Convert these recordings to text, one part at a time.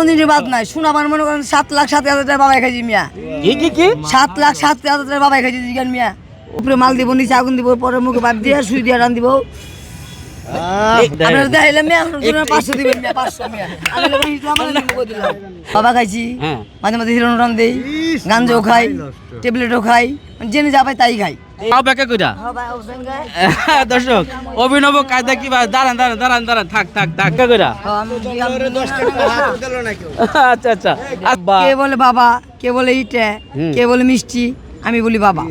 কোনদিনই বাদ নাই। শোনাবার মনে করেন সাত লাখ সাত হাজার টাকা বাবাই খাইছি মিয়া। কি কি কি? সাত লাখ সাত হাজার টাকা বাবাই খাইছি জিগান মিয়া। উপরে মাল দিব নিচে আগুন দিব পরে মুখে বাদ দিয়ে সুই দিয়ে রান দিব। বাবা খাইছি হ্যাঁ। মাঝে মাঝে হিরণ রান দেই গাঞ্জাও খাই ট্যাবলেটও খাই জেনে যা পাই তাই খাই। কইরা? দর্শক অভিনব কায়দা কি দাঁড়ান দাঁড়ান দাঁড়ান দাঁড়ান থাক থাক থাক। কা কইরা? আচ্ছা আচ্ছা। কে বলে বাবা? কে বলে ইটে। কে বলে মিষ্টি? আমি বলি বাবা।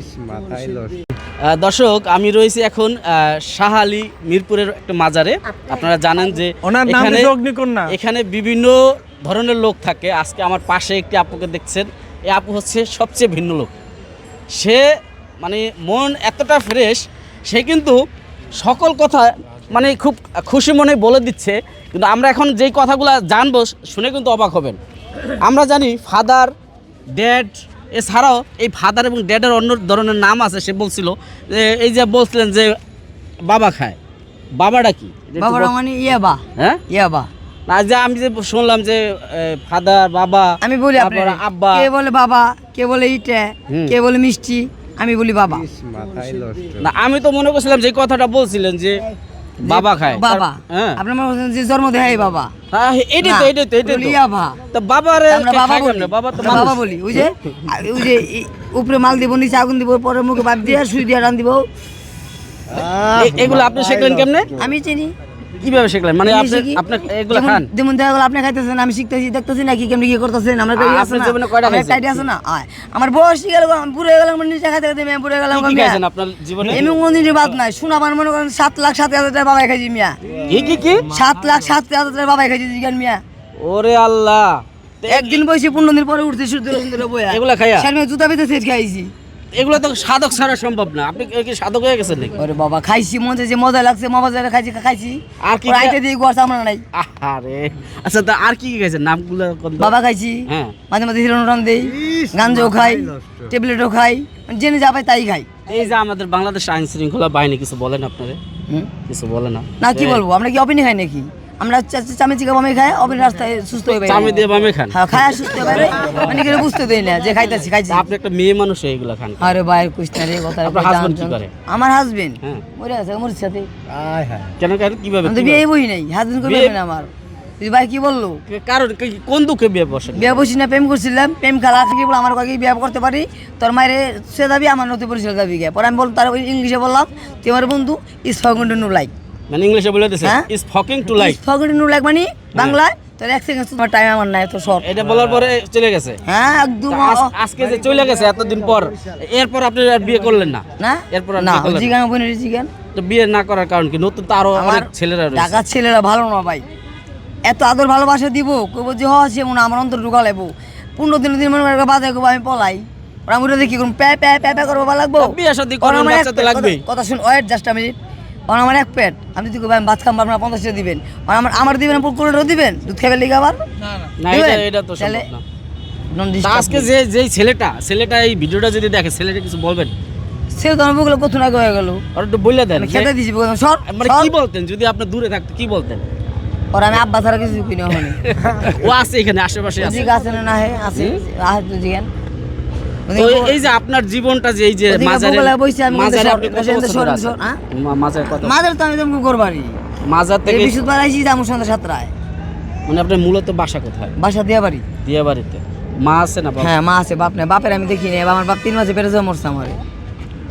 দর্শক আমি রয়েছি এখন শাহালি মিরপুরের একটা মাজারে। আপনারা জানেন যে ওনার এখানে এখানে বিভিন্ন ধরনের লোক থাকে। আজকে আমার পাশে একটি আপুকে দেখছেন। এই আপু হচ্ছে সবচেয়ে ভিন্ন লোক। সে মানে মন এতটা ফ্রেশ সে কিন্তু সকল কথা মানে খুব খুশি মনে বলে দিচ্ছে। কিন্তু আমরা এখন যেই কথাগুলো জানব শুনে কিন্তু অবাক হবেন। আমরা জানি ফাদার ড্যাড এছাড়াও এই ফাদার এবং ড্যাডের অন্য ধরনের নাম আছে সে বলছিল যে এই যে বলছিলেন যে বাবা খায় বাবাটা কি? বল- মানে ইয়াবা হ্যাঁ? ইয়াবা না যে আমি যে শুনলাম যে ফাদার বাবা আমি বলি আপনার আব্বা। কে বলে বাবা কে বলে ইটে কে বলে মিষ্টি আমি বলি বাবা। না আমি তো মনে করছিলাম যে কথাটা বলছিলেন যে বাবা খায়। বাবা। হ্যাঁ। আপনার মনে যে জন্ম দেয় বাবা। হ্যাঁ, এটাই তো তো তো। ইয়াবা তা বাবারে বাবা বলি। বাবা তো বাবা বলি। ওই যে ওই যে উপরে মাল দিব নিচে আগুন দিব পরে মুখে বাদ দিয়ে সুই দিয়ে রান দিব এগুলো আপনি শিখলেন কেমনে? আমি চিনি। কীভাবে শিখলেন? মানে আপনি। আপনি এগুলো খান। যেমন দেখা গেল আপনি খাইতেছেন আমি শিখতেছি দেখতেছি নাকি কেমনি কি করতেছেন আমরা কই আছে না? জীবনে কয়টা আমার খাইছেন? আছে না? আমার বয়স গেল আমি হয়ে গেলাম আমার নিচে খাইতে খাইতে হয়ে গেলাম কি কি খাইছেন আপনার জীবনে? কোনদিনই বাদ নাই। শোনাবার মনে করেন সাত লাখ সাত হাজার টাকা বাবাই খাইছি মিয়া। কি কি কি? সাত লাখ সাত হাজার টাকা বাবাই খাইছি জিগান মিয়া। ওরে আল্লাহ। একদিন বসে পনেরো দিন পরে উঠতে বইয়া। এগুলা খাইয়া? জুতা পেতে সেট খাইছি। এগুলো তো সাধক ছাড়া সম্ভব না। আপনি কি- সাধক হয়ে গেছেন নাকি? ওরে বাবা খাইছি মজা যে মজা লাগছে মজা খাইছি খাইছি। আর কি আইতে দিয়ে গোয়াছে আমরা নাই। আরে আচ্ছা তা আর কি কি খাইছেন? নামগুলো কোন বাবা খাইছি হ্যাঁ। মাঝে মাঝে হিরণ রান দেই গাঞ্জাও খাই ট্যাবলেটও খাই জেনে যা পাই তাই খাই। এই যে আমাদের বাংলাদেশ আইন শৃঙ্খলা বাহিনী কিছু বলেন আপনারে? হুম? কিছু বলে না। না কি বলব? আমরা কি অপিনি খাই নাকি? আমরা চা- চা- চামে চিকা বামে খাই অপিনি রাস্তায় সুস্থ হয়ে। চামি দিয়ে বামে খান? হ্যাঁ খায় সুস্থ হয়ে বাইরে মানে কেউ বুঝতে দেয় না যে খাইতেছি খাইছি। আপনি একটা মেয়ে মানুষ হয়ে এগুলো খান। আরে ভাই কুছ না রে কথা আপনার husband কি করে? আমার হাজবেন্ড হ্যাঁ। মরে আছে সাথে। কেন কেন কীভাবে আমি বিয়ে বই নাই হাজবেন্ড করবে না আমার? তুই ভাই কি বলল? কারণ কোন দুঃখে বিয়ে বসেন বিয়ে বসি না প্রেম করছিলাম প্রেম খেলা থেকে বলে আমার কয়েক বিয়ে করতে পারি। তোর মায়ের সে দাবি আমার নতুন পরিচয় দাবি গে। পরে আমি বল তার ওই ইংলিশে বললাম তুই আমার বন্ধু ইস ফগন্ড নু লাইক। মানে ইংলিশে বলে দিছে? ইজ ফকিং টু লাইক ফগন্ড নু লাইক মানে বাংলায় তোর এক সেকেন্ড তোমার টাইম আমার নাই তো শর্ট। এটা বলার পরে চলে গেছে। হ্যাঁ একদম আজকে যে চলে গেছে এতদিন পর এরপর আপনি আর বিয়ে করলেন না? না? এরপর না জিগান বোনের জিগান। তো বিয়ে না করার কারণ কি? নতুন তো আরও আমার অনেক ছেলেরা রয়েছে। ঢাকার ছেলেরা ভালো না ভাই। এত আদর ভালোবাসা দিব কইব যে হ সে মনে আমার অন্তর ঢুকা লাগবো। পনেরো দিন দিন মনে করে বাদে কইবো আমি পলাই। ওরা আমি দেখি করুন প্যা প্যা প্যা প্যা করব ভালো লাগবো? বিয়ে শাদী পেট, কথা- কথা শুন ওয়েট জাস্ট আমি ওরা আমার এক পেট। আমি যদি আমি ভাত খাম আপনার পঞ্চাশ টাকা দিবেন। ওরা আমার আমার দিবেন পুকুরেরও দিবেন? দুধ খাবে লিখে আবার? তাহলে আজকে যে যেই ছেলেটা ছেলেটা এই ভিডিওটা যদি দেখে ছেলেটা কিছু বলবেন? সে তো আমার কত আগে হয়ে গেল? আর একটু বলে দেন আমি খেতে দিছি সর মানে কি বলতেন? যদি আপনি দূরে থাকতে কি বলতেন? ওরা আমি আব্বা ছাড়া কিছু কিনে ও আছে এখানে আশেপাশে আছে। আছে না না হে আছে আছে তো জিগান তো এই- এই যে আপনার জীবনটা যে এই যে মাজারে আমি মাজারে আপনি হ্যাঁ? মা- মাজার কত মাদের তো আমি তুমি করবারই মাজার থেকে বিশুদ্ধ আইসি যাব সন্ধ্যা সাতটায়। মানে আপনার মূলত বাসা কোথায়? বাসা মা আছে না হ্যাঁ মা আছে বাপ বাপের আমি দেখি নাই আমার বাপ তিন মাসে পেরে যাওয়া মরছে আমার।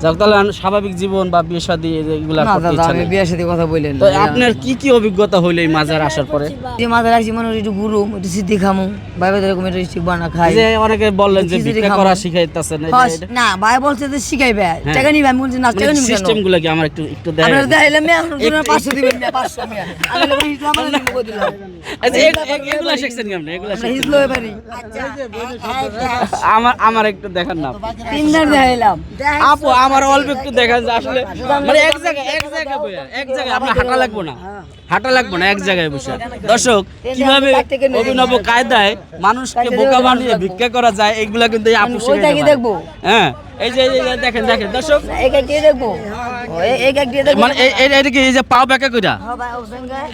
যাক তাহলে স্বাভাবিক জীবন বা বিয়ে শাদী এগুলা করতে ইচ্ছা আমি নেই। বিয়ের সাথে কথা বললেন তো আপনার কি কি অভিজ্ঞতা হইল এই মাজার আসার পরে? যে মাঝে রাখছি মনে হয় একটু গুরুম একটু সিদ্ধি খামু বাইবে এরকম একটু স্টিক বানা খাই। যে অনেকে বললেন যে ভিক্ষা করা শিখাইতেছেন না ভাই বলছে যে শিখাইবে। টাকা নিবে আমি বলছি না টাকা নিবে সিস্টেমগুলো কি আমার একটু একটু দেয় আপনারা দেখাইলাম মেয়ে আপনারা পাঁচশো দিবেন মেয়ে পাঁচশো মেয়ে। আমি আলাইকুম দিলাম। আচ্ছা এগুলা শিখছেন এগুলা আমরা শিখছেন? হিজলো আমার আমার একটু দেখান না তিনবার দেখাইলাম। আপু আমার অল্প একটু দেখান যে আসলে মানে এক জায়গায় এক জায়গায় বইয়া এক জায়গায় আপনার হাঁটা লাগবো না হাঁটা লাগবো না এক জায়গায় বসে। দর্শক কীভাবে অভিনব কায়দায় মানুষকে বোকা বানিয়ে ভিক্ষা করা যায় এইগুলা কিন্তু আপনি। দেখব? হ্যাঁ এই যে দেখেন দেখেন দর্শক। এক এক দিয়ে দেখব। ও, এক এক দিয়ে দেখব। মানে এই- এই- এটা কি এই যে পাও ব্যাকা কইরা।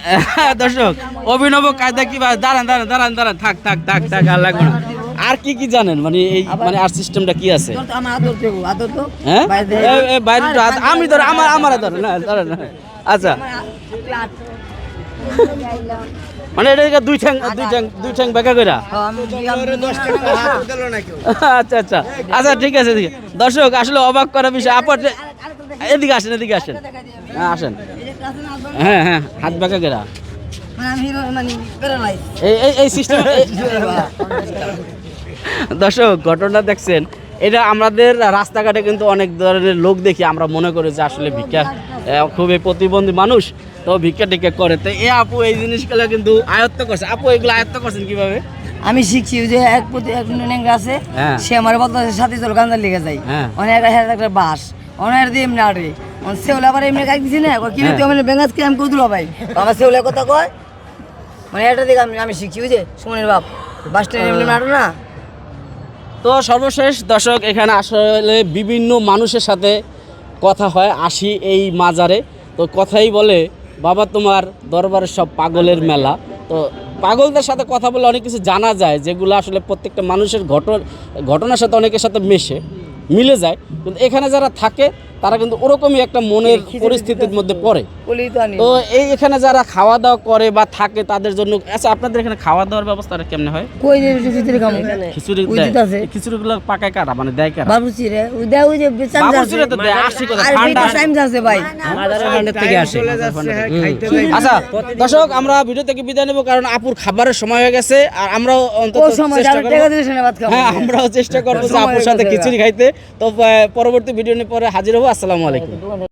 হ্যাঁ। দর্শক অভিনব কায়দা কি দাঁড়ান দাঁড়ান দাঁড়ান দাঁড়ান থাক থাক থাক থাক আর লাগবে না। আর কি কি জানেন? মানে এই মানে আর সিস্টেমটা কি আছে? তোর তো আমার আদর দেবো, আদর তো। হ্যাঁ? বাইরে আমি ধর আমার আমার ধর না ধরেন না। আচ্ছা। মানে এটা দুই ঠ্যাং দুই ঠ্যাং দুই ঠ্যাং বেকা কইরা? হ্যাঁ, আচ্ছা আচ্ছা। আচ্ছা ঠিক আছে ঠিক আছে। দর্শক আসলে অবাক করা বিষয় আপা এদিকে আসেন এদিকে আসেন। হ্যাঁ আসেন? হ্যাঁ হ্যাঁ হাত বেকা কইরা। মানে আমি হিরো- মানে এই এই সিস্টেম দর্শক ঘটনা দেখছেন। এটা আমাদের রাস্তাঘাটে কিন্তু অনেক ধরনের লোক দেখি আমরা মনে করি যে আসলে ভিক্ষা খুবই প্রতিবন্ধী মানুষ তো ভিক্ষা টিক্ষা করে। তো এ আপু এই জিনিসগুলো কিন্তু আয়ত্ত করছে। আপু এগুলো আয়ত্ত করছেন কীভাবে? আমি শিখছি যে এক প্রতি এক ন্যাংরা আছে হ্যাঁ। সে আমার বলতে সাথে চলো গান্দার লেগে যায় হ্যাঁ। অনেক একটা বাস অনেক দিয়ে এমনি আড়ে সেওলা আবার এমনি কাজ দিছি না কয়, কি রে হ্যাঁ। তুই মানে বেঙ্গাজ কে আমি কৌতুল ভাই? আমার সেওলা কথা কয়। মানে এটা দিকে আমি আমি শিখছি বুঝে সুমনের বাপ। বাস স্ট্যান্ড এমনি আড়ো না তো সর্বশেষ দর্শক, এখানে আসলে বিভিন্ন মানুষের সাথে কথা হয় আসি এই মাজারে। তো কথাই বলে, বাবা, তোমার দরবারের সব পাগলের মেলা। তো পাগলদের সাথে কথা বলে অনেক কিছু জানা যায়, যেগুলো আসলে প্রত্যেকটা মানুষের ঘটন, ঘটনার সাথে অনেকের সাথে মেশে, মিলে যায়। কিন্তু এখানে যারা থাকে তারা কিন্তু ওরকমই একটা মনের পরিস্থিতির মধ্যে পড়ে। তো এই এখানে যারা খাওয়া দাওয়া করে বা থাকে তাদের জন্য আচ্ছা আপনাদের এখানে খাওয়া দাওয়ার ব্যবস্থাটা কেমনে হয়? খিচুড়ি খিচুড়িগুলো পাকায় কারা? মানে দেয় কারা? বাবুচি রে ওই ওই যে বেচান বাবুর্চিরা তো দেয়, আশি কথা, ঠান্ডা। টাইম যাচ্ছে ভাই থেকে। আসে আচ্ছা দর্শক আমরা ভিডিও থেকে বিদায় নেব কারণ আপুর খাবারের সময় হয়ে গেছে আর আমরাও অন্তত চেষ্টা করবো- হ্যাঁ আমরাও চেষ্টা করব যে আপুর সাথে খিচুড়ি খাইতে। তো পরবর্তী ভিডিও নিয়ে পরে হাজির হব। আসসালামু আলাইকুম।